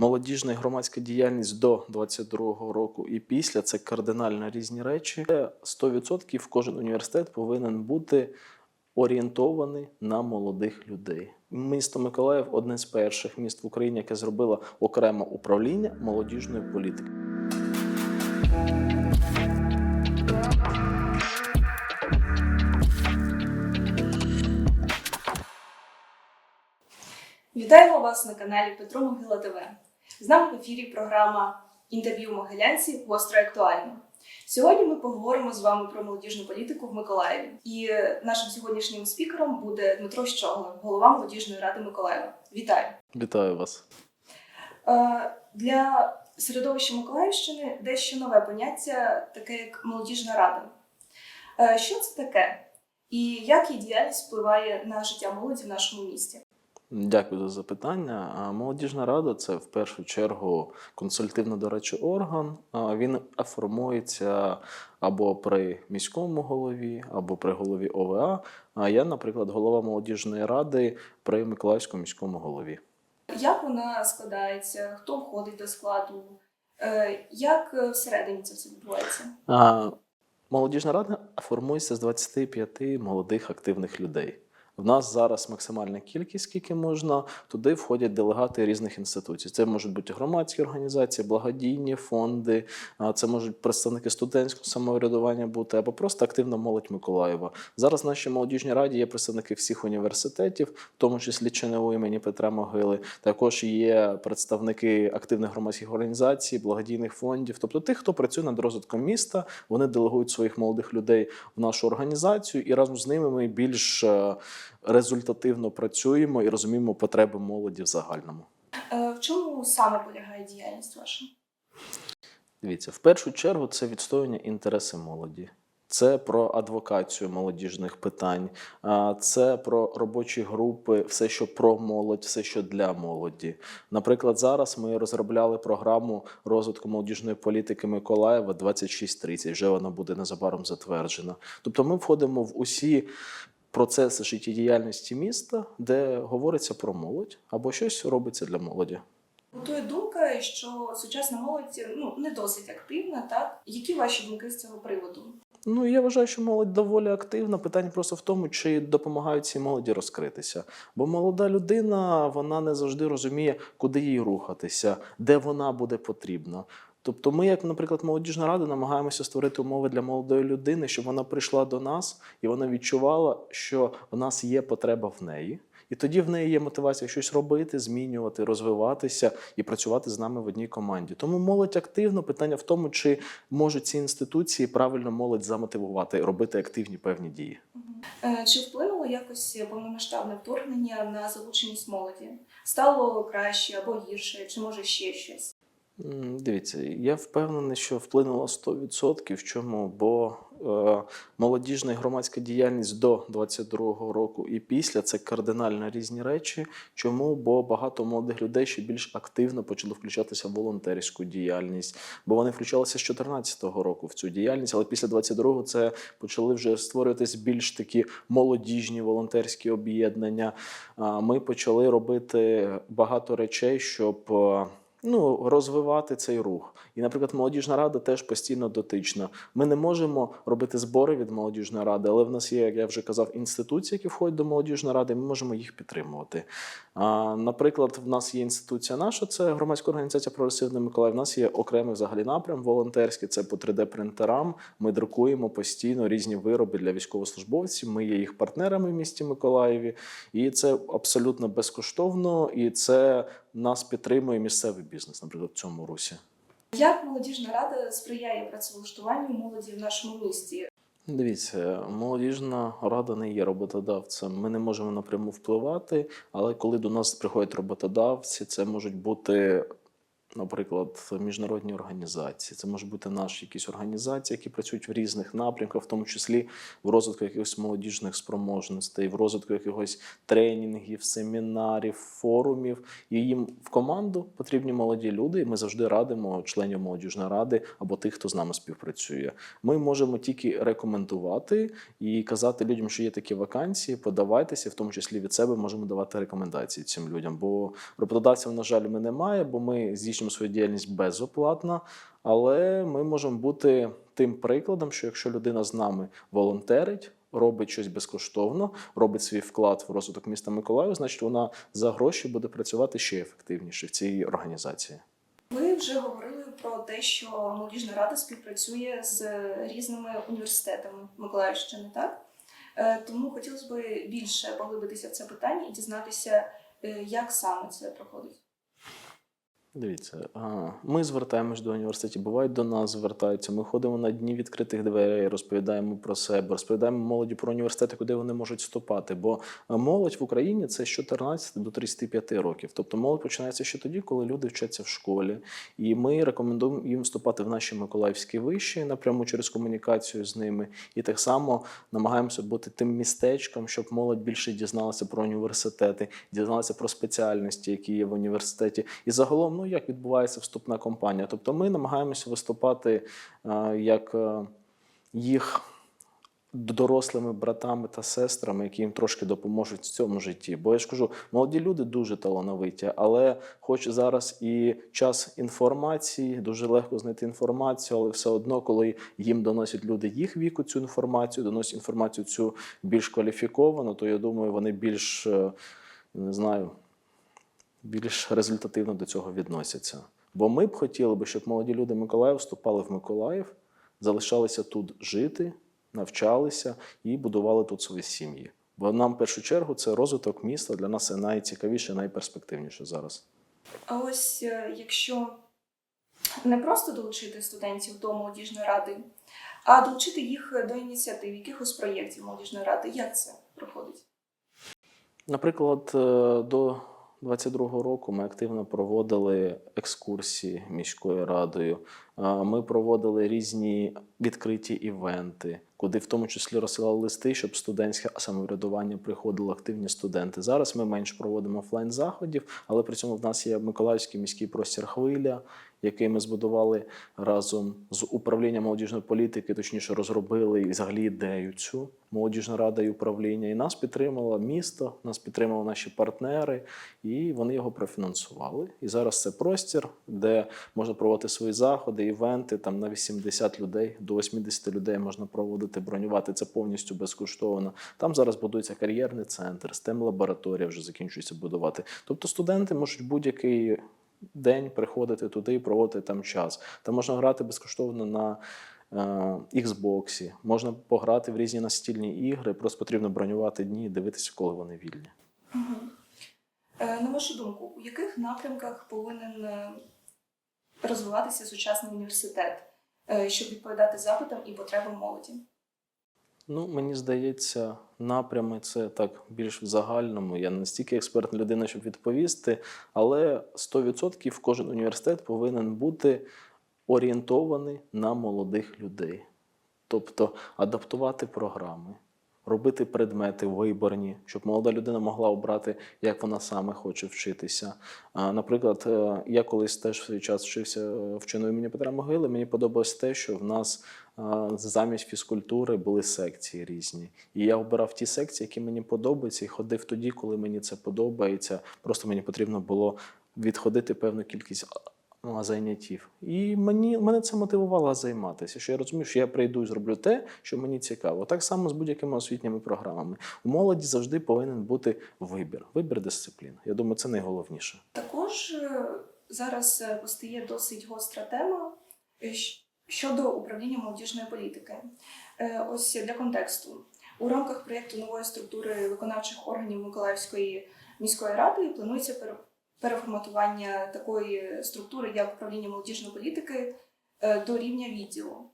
Молодіжна і громадська діяльність до 22-го року і після це кардинально різні речі. Це 100% кожен університет повинен бути орієнтований на молодих людей. Місто Миколаїв одне з перших міст в Україні, яке зробило окреме управління молодіжної політики. Вітаємо вас на каналі Петро Могила ТВ. З нами в ефірі програма Інтерв'ю Могилянці гостро актуально. Сьогодні ми поговоримо з вами про молодіжну політику в Миколаєві. І нашим сьогоднішнім спікером буде Дмитро Щоглин, голова молодіжної ради Миколаєва. Вітаю! Вітаю вас. Е, Для середовища Миколаївщини дещо нове поняття, таке як молодіжна рада. Е, Що це таке? І як її діяльність впливає на життя молоді в нашому місті? Дякую за запитання. Молодіжна рада це в першу чергу консультативно-дорадчий орган. Він формується або при міському голові, або при голові ОВА. А я, наприклад, голова молодіжної ради при Миколаївському міському голові. Як вона складається? Хто входить до складу? Е, Як е, всередині це все відбувається? Молодіжна рада формується з 25 молодих активних людей. В нас зараз максимальна кількість, скільки можна. Туди входять делегати різних інституцій. Це можуть бути громадські організації, благодійні фонди, це можуть представники студентського самоврядування бути або просто активна молодь Миколаєва. Зараз в нашій молодіжній раді є представники всіх університетів, в тому числі ЧНУ імені Петра Могили. Також є представники активних громадських організацій, благодійних фондів, тобто тих, хто працює над розвитком міста. Вони делегують своїх молодих людей в нашу організацію, і разом з ними ми більш е, результативно працюємо і розуміємо потреби молоді в загальному. Е, В чому саме полягає діяльність ваша? Дивіться, в першу чергу це відстоювання інтереси молоді. Це про адвокацію молодіжних питань, це про робочі групи, все, що про молодь, все, що для молоді. Наприклад, зараз ми розробляли програму розвитку молодіжної політики Миколаєва 2630. Вже вона буде незабаром затверджена. Тобто, ми входимо в усі процеси життєдіяльності міста, де говориться про молодь або щось робиться для молоді. Готує думка, що сучасна молодь ну, не досить активна, так? Які ваші думки з цього приводу? Ну, я вважаю, що молодь доволі активна. Питання просто в тому, чи допомагають цій молоді розкритися. Бо молода людина вона не завжди розуміє, куди їй рухатися, де вона буде потрібна. Тобто, ми, як, наприклад, молодіжна рада, намагаємося створити умови для молодої людини, щоб вона прийшла до нас і вона відчувала, що в нас є потреба в неї. І тоді в неї є мотивація щось робити, змінювати, розвиватися і працювати з нами в одній команді. Тому молодь активно. Питання в тому, чи можуть ці інституції правильно молодь замотивувати, робити активні певні дії. Е, Чи вплинуло якось повномасштабне вторгнення на залученість молоді? Стало краще або гірше, чи може ще щось? Дивіться, я впевнений, що вплинуло 100%. В чому? Бо е, молодіжна і громадська діяльність до 22-го року і після це кардинально різні речі. Чому? Бо багато молодих людей ще більш активно почали включатися в волонтерську діяльність, бо вони включалися з 14-го року в цю діяльність, але після 22-го це почали вже створюватись більш такі молодіжні волонтерські об'єднання. Ми почали робити багато речей, щоб. Ну, розвивати цей рух. І, наприклад, молодіжна рада теж постійно дотична. Ми не можемо робити збори від молодіжної ради, але в нас є, як я вже казав, інституції, які входять до молодіжної ради, і ми можемо їх підтримувати. А, наприклад, в нас є інституція наша, це громадська організація Прогресивний Миколаїв. В нас є окремий взагалі напрям волонтерський, це по 3D-принтерам. Ми друкуємо постійно різні вироби для військовослужбовців. Ми є їх партнерами в місті Миколаєві, і це абсолютно безкоштовно, і це нас підтримує місцевий бізнес, наприклад, в цьому русі. Як молодіжна рада сприяє працевлаштуванню молоді в нашому місті? Дивіться, молодіжна рада не є роботодавцем. Ми не можемо напряму впливати, але коли до нас приходять роботодавці, це можуть бути наприклад, міжнародні організації. Це може бути наші якісь організації, які працюють в різних напрямках, в тому числі в розвитку якихось молодіжних спроможностей, в розвитку якихось тренінгів, семінарів, форумів. І їм в команду потрібні молоді люди. І ми завжди радимо членів молодіжної ради або тих, хто з нами співпрацює. Ми можемо тільки рекомендувати і казати людям, що є такі вакансії, подавайтеся, в тому числі від себе можемо давати рекомендації цим людям. Бо роботодавців, на жаль, ми немає, бо ми здійснюємо свою діяльність безоплатно. Але ми можемо бути тим прикладом, що якщо людина з нами волонтерить, робить щось безкоштовно, робить свій вклад в розвиток міста Миколаїв, значить вона за гроші буде працювати ще ефективніше в цій організації. Ви вже говорили про те, що молодіжна рада співпрацює з різними університетами Миколаївщини, так? Е, Тому хотілося б більше поглибитися в це питання і дізнатися, е, як саме це проходить. Дивіться, ми звертаємось до університетів, бувають до нас звертаються. Ми ходимо на дні відкритих дверей, розповідаємо про себе, розповідаємо молоді про університети, куди вони можуть вступати. Бо молодь в Україні це з 14 до 35 років. Тобто молодь починається ще тоді, коли люди вчаться в школі. І ми рекомендуємо їм вступати в наші миколаївські виші напряму через комунікацію з ними. І так само намагаємося бути тим містечком, щоб молодь більше дізналася про університети, дізналася про спеціальності, які є в університеті. І загалом, ну як відбувається вступна кампанія. Тобто ми намагаємося виступати е, як е, їх дорослими братами та сестрами, які їм трошки допоможуть в цьому житті. Бо я ж кажу, молоді люди дуже талановиті, але хоч зараз і час інформації, дуже легко знайти інформацію, але все одно, коли їм доносять люди їх віку цю інформацію, доносять інформацію цю більш кваліфіковану, то я думаю, вони більш е, не знаю більш результативно до цього відносяться. Бо ми б хотіли би, щоб молоді люди Миколаїв вступали в Миколаїв, залишалися тут жити, навчалися і будували тут свої сім'ї. Бо нам, в першу чергу, це розвиток міста для нас це найцікавіше, найперспективніше зараз. А ось е, якщо не просто долучити студентів до молодіжної ради, а долучити їх до ініціатив, якихось проєктів молодіжної ради, як це проходить? Наприклад, е, до 22-го року ми активно проводили екскурсії міською радою. Ми проводили різні відкриті івенти, куди в тому числі розсилали листи, щоб студентське самоврядування приходило активні студенти. Зараз ми менш проводимо офлайн заходів, але при цьому в нас є Миколаївський міський простір хвиля, який ми збудували разом з управлінням молодіжної політики, точніше розробили взагалі ідею цю молодіжна рада і управління. І нас підтримало місто, нас підтримали наші партнери, і вони його профінансували. І зараз це простір, де можна проводити свої заходи, івенти. Там на 80 людей до 80 людей можна проводити, бронювати це повністю безкоштовно. Там зараз будується кар'єрний центр, stem лабораторія вже закінчується будувати. Тобто студенти можуть будь-який день приходити туди і проводити там час. Там можна грати безкоштовно на е, Xbox, можна пограти в різні настільні ігри, просто потрібно бронювати дні і дивитися, коли вони вільні. Е, На вашу думку, у яких напрямках повинен е, розвиватися сучасний університет, е, щоб відповідати запитам і потребам молоді? Ну, мені здається, напрями це так більш в загальному. Я не настільки експертна людина, щоб відповісти, але 100% кожен університет повинен бути орієнтований на молодих людей. Тобто адаптувати програми, робити предмети виборні, щоб молода людина могла обрати, як вона саме хоче вчитися. Наприклад, е, я колись теж в свій час вчився е, вченою імені Петра Могили. Мені подобалось те, що в нас замість фізкультури були секції різні. І я обирав ті секції, які мені подобаються, і ходив тоді, коли мені це подобається. Просто мені потрібно було відходити певну кількість заняттів. І мені, мене це мотивувало займатися. Що я розумію, що я прийду і зроблю те, що мені цікаво. Так само з будь-якими освітніми програмами. У молоді завжди повинен бути вибір, вибір дисциплін. Я думаю, це найголовніше. Також е, зараз е, постає досить гостра тема е, щодо управління молодіжної політики. Ось для контексту. У рамках проєкту нової структури виконавчих органів Миколаївської міської ради планується переформатування такої структури, як управління молодіжної політики, е, до рівня відділу.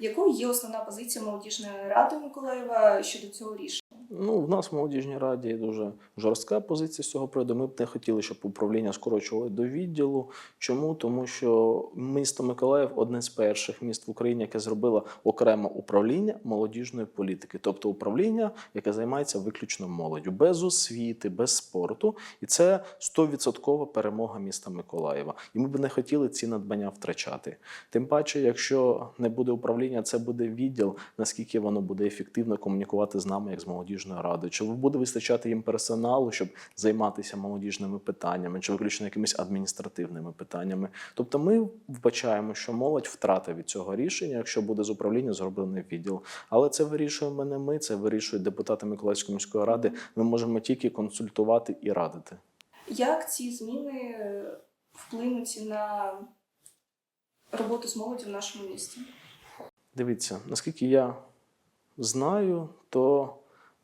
Якою є основна позиція молодіжної ради Миколаєва щодо цього рішення? Ну, в нас в молодіжній раді дуже жорстка позиція з цього приводу. Ми б не хотіли, щоб управління скорочували до відділу. Чому? Тому що місто Миколаїв одне з перших міст в Україні, яке зробило окреме управління молодіжної політики, тобто управління, яке займається виключно молоддю, без освіти, без спорту. І це 100% перемога міста Миколаєва. І ми б не хотіли ці надбання втрачати. Тим паче, якщо не буде управління, це буде відділ, наскільки воно буде ефективно комунікувати з нами, як з молодіжною радою. Чи буде вистачати їм персоналу, щоб займатися молодіжними питаннями, чи виключно якимись адміністративними питаннями? Тобто, ми вбачаємо, що молодь втратить від цього рішення, якщо буде з управління зроблений відділ. Але це вирішуємо не ми, це вирішують депутати Миколаївської міської ради. Ми можемо тільки консультувати і радити. Як ці зміни е, вплинуть на роботу з молоддю в нашому місті? Дивіться, наскільки я знаю, то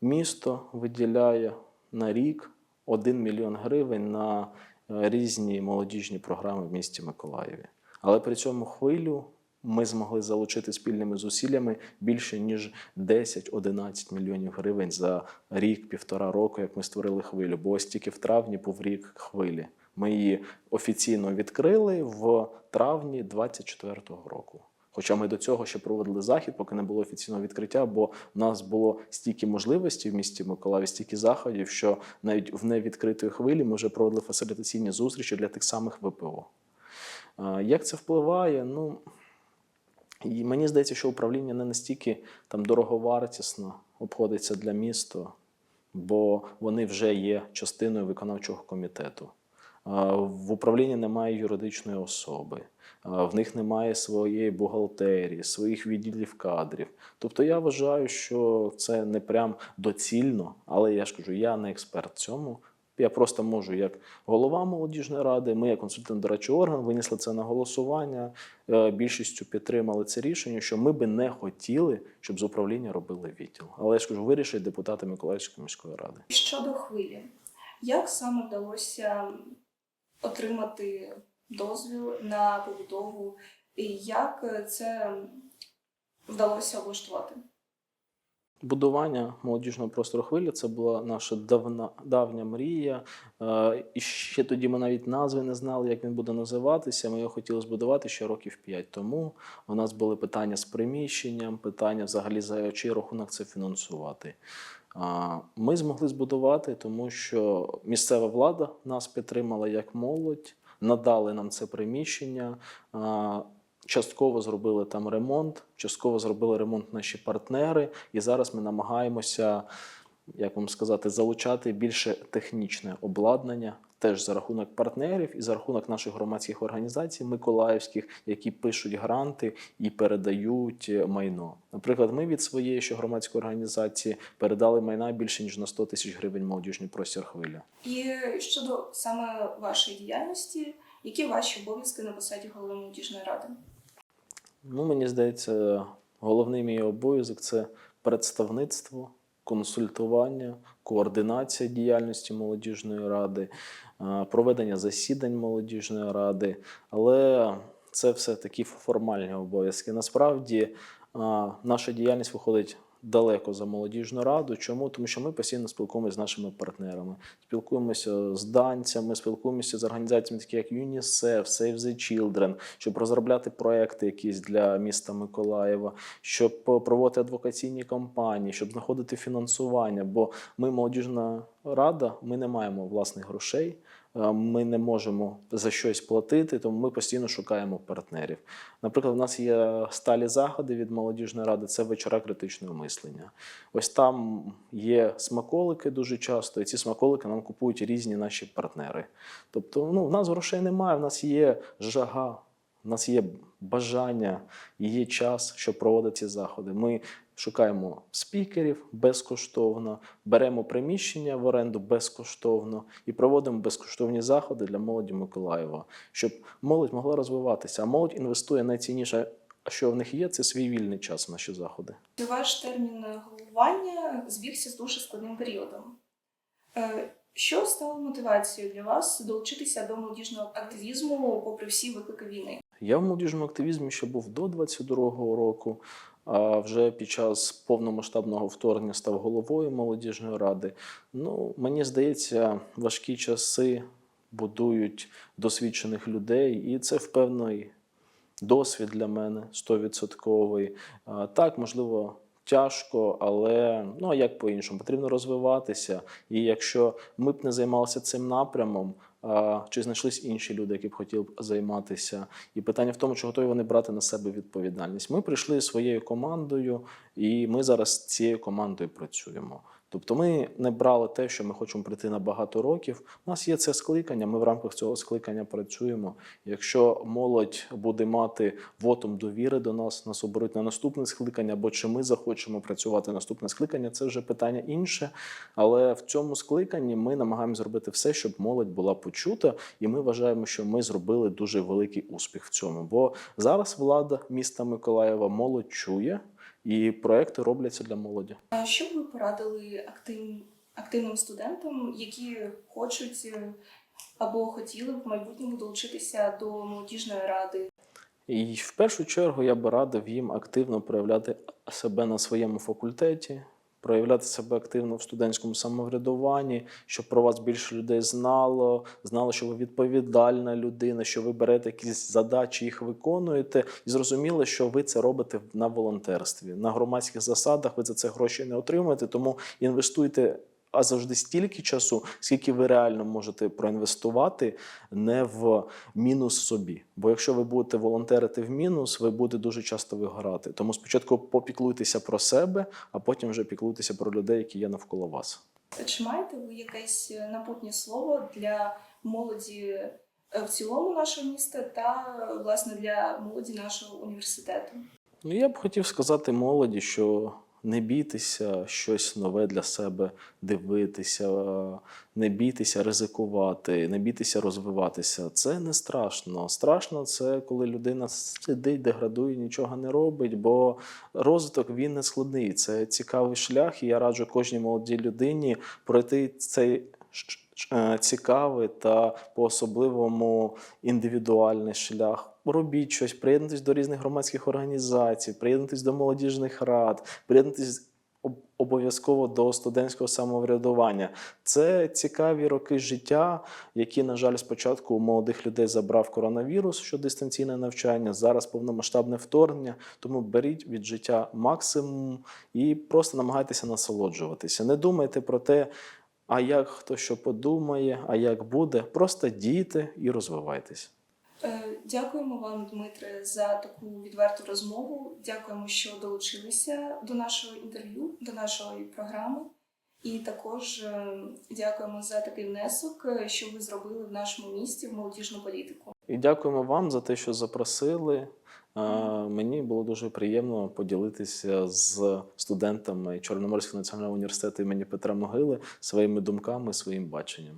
місто виділяє на рік 1 мільйон гривень на е, різні молодіжні програми в місті Миколаєві. Але при цьому хвилю ми змогли залучити спільними зусиллями більше ніж 10-11 мільйонів гривень за рік-півтора року, як ми створили хвилю. Бо ось тільки в травні був рік хвилі. Ми її офіційно відкрили в травні 24-го року. Хоча ми до цього ще проводили захід, поки не було офіційного відкриття, бо в нас було стільки можливостей в місті Миколаїві, стільки заходів, що навіть в невідкритої хвилі ми вже проводили фасилітаційні зустрічі для тих самих ВПО. Як це впливає? Ну і мені здається, що управління не настільки там дороговартісно обходиться для міста, бо вони вже є частиною виконавчого комітету. В управлінні немає юридичної особи, в них немає своєї бухгалтерії, своїх відділів кадрів. Тобто я вважаю, що це не прям доцільно, але я ж кажу, я не експерт в цьому. Я просто можу, як голова молодіжної ради, ми, як консультант дорадчий орган, винесли це на голосування. е, Більшістю підтримали це рішення, що ми би не хотіли, щоб з управління робили відділ. Але я ж кажу, вирішить депутати Миколаївської міської ради. Щодо хвилі, як саме вдалося отримати дозвіл на побудову, і як це вдалося облаштувати? Будування молодіжного простору хвилі це була наша давна давня мрія. Е, І ще тоді ми навіть назви не знали, як він буде називатися. Ми його хотіли збудувати ще років 5 тому. У нас були питання з приміщенням, питання взагалі за чий рахунок це фінансувати. Ми змогли збудувати, тому що місцева влада нас підтримала як молодь, надали нам це приміщення. Частково зробили там ремонт, частково зробили ремонт наші партнери, і зараз ми намагаємося, як вам сказати, залучати більше технічне обладнання, теж за рахунок партнерів і за рахунок наших громадських організацій миколаївських, які пишуть гранти і передають майно. Наприклад, ми від своєї ще громадської організації передали майна більше ніж на 100 тисяч гривень молодіжний простір хвиля. І щодо саме вашої діяльності, які ваші обов'язки на посаді голови молодіжної ради? Ну, мені здається, головний мій обов'язок це представництво, консультування, координація діяльності молодіжної ради, е, проведення засідань молодіжної ради. Але це все такі формальні обов'язки. Насправді е, наша діяльність виходить. Далеко за молодіжну раду. Чому? Тому що ми постійно спілкуємося з нашими партнерами, спілкуємося з данцями, спілкуємося з організаціями, такі як UNICEF, Save the Children, щоб розробляти проекти якісь для міста Миколаєва, щоб проводити адвокаційні кампанії, щоб знаходити фінансування. Бо ми молодіжна рада, ми не маємо власних грошей. Е, Ми не можемо за щось платити, тому ми постійно шукаємо партнерів. Наприклад, у нас є сталі заходи від молодіжної ради, це вечора критичного мислення. Ось там є смаколики дуже часто, і ці смаколики нам купують різні наші партнери. Тобто, ну, в нас грошей немає, в нас є жага, в нас є бажання, є час, щоб проводити ці заходи. Ми шукаємо спікерів безкоштовно, беремо приміщення в оренду безкоштовно і проводимо безкоштовні заходи для молоді Миколаєва, щоб молодь могла розвиватися. А молодь інвестує найцінніше, що в них є, це свій вільний час в наші заходи. Ваш термін головування збігся з дуже складним періодом. Е, Що стало мотивацією для вас долучитися до молодіжного активізму попри всі виклики війни? Я в молодіжному активізмі ще був до 22-го року. а вже під час повномасштабного вторгнення став головою молодіжної ради. Ну, мені здається, важкі часи будують досвідчених людей, і це впевнений досвід для мене 100%. Так, можливо, тяжко, але ну а як по-іншому? Потрібно розвиватися. І якщо ми б не займалися цим напрямом, чи знайшлись інші люди, які б хотіли б займатися? І питання в тому, чи готові вони брати на себе відповідальність. Ми прийшли своєю командою, і ми зараз з цією командою працюємо. Тобто ми не брали те, що ми хочемо прийти на багато років. У нас є це скликання, ми в рамках цього скликання працюємо. Якщо молодь буде мати вотум довіри до нас, нас оберуть на наступне скликання, або чи ми захочемо працювати наступне скликання, це вже питання інше. Але в цьому скликанні ми намагаємося зробити все, щоб молодь була почута, і ми вважаємо, що ми зробили дуже великий успіх в цьому. Бо зараз влада міста Миколаєва молодь чує, і проекти робляться для молоді. А що б ви порадили актив... активним студентам, які хочуть е, або хотіли б в майбутньому долучитися до молодіжної ради? І в першу чергу я би радив їм активно проявляти себе на своєму факультеті, проявляти себе активно в студентському самоврядуванні, щоб про вас більше людей знало, знало, що ви відповідальна людина, що ви берете якісь задачі, їх виконуєте, і зрозуміли, що ви це робите на волонтерстві. На громадських засадах ви за це гроші не отримуєте, тому інвестуйте. А завжди стільки часу, скільки ви реально можете проінвестувати, не в мінус собі. Бо якщо ви будете волонтерити в мінус, ви будете дуже часто вигорати. Тому спочатку попіклуйтеся про себе, а потім вже піклуйтеся про людей, які є навколо вас. Чи маєте ви якесь е, напутнє слово для молоді е, в цілому нашого міста та е, власне для молоді нашого університету? Ну, я б хотів сказати молоді, що не бійтеся щось нове для себе дивитися, не бійтеся ризикувати, не бійтеся розвиватися. Це не страшно. Страшно це коли людина сидить, деградує, нічого не робить, бо розвиток він не складний. Це цікавий шлях, і я раджу кожній молодій людині пройти цей е, цікавий та по-особливому індивідуальний шлях. Робіть щось, приєднуйтесь до різних громадських організацій, приєднуйтесь до молодіжних рад, приєднуйтесь обов'язково до студентського самоврядування. Це цікаві роки життя, які, на жаль, спочатку у молодих людей забрав коронавірус, що дистанційне навчання, зараз повномасштабне вторгнення. Тому беріть від життя максимум і просто намагайтеся насолоджуватися. Не думайте про те, а як хто що подумає, а як буде. Просто дійте і розвивайтесь. Дякуємо вам, Дмитре, за таку відверту розмову. Дякуємо, що долучилися до нашого інтерв'ю, до нашої програми. І також е, дякуємо за такий внесок, е, що ви зробили в нашому місті в молодіжну політику. І дякуємо вам за те, що запросили. Е, Мені було дуже приємно поділитися з студентами Чорноморського національного університету імені Петра Могили своїми думками, своїм баченням.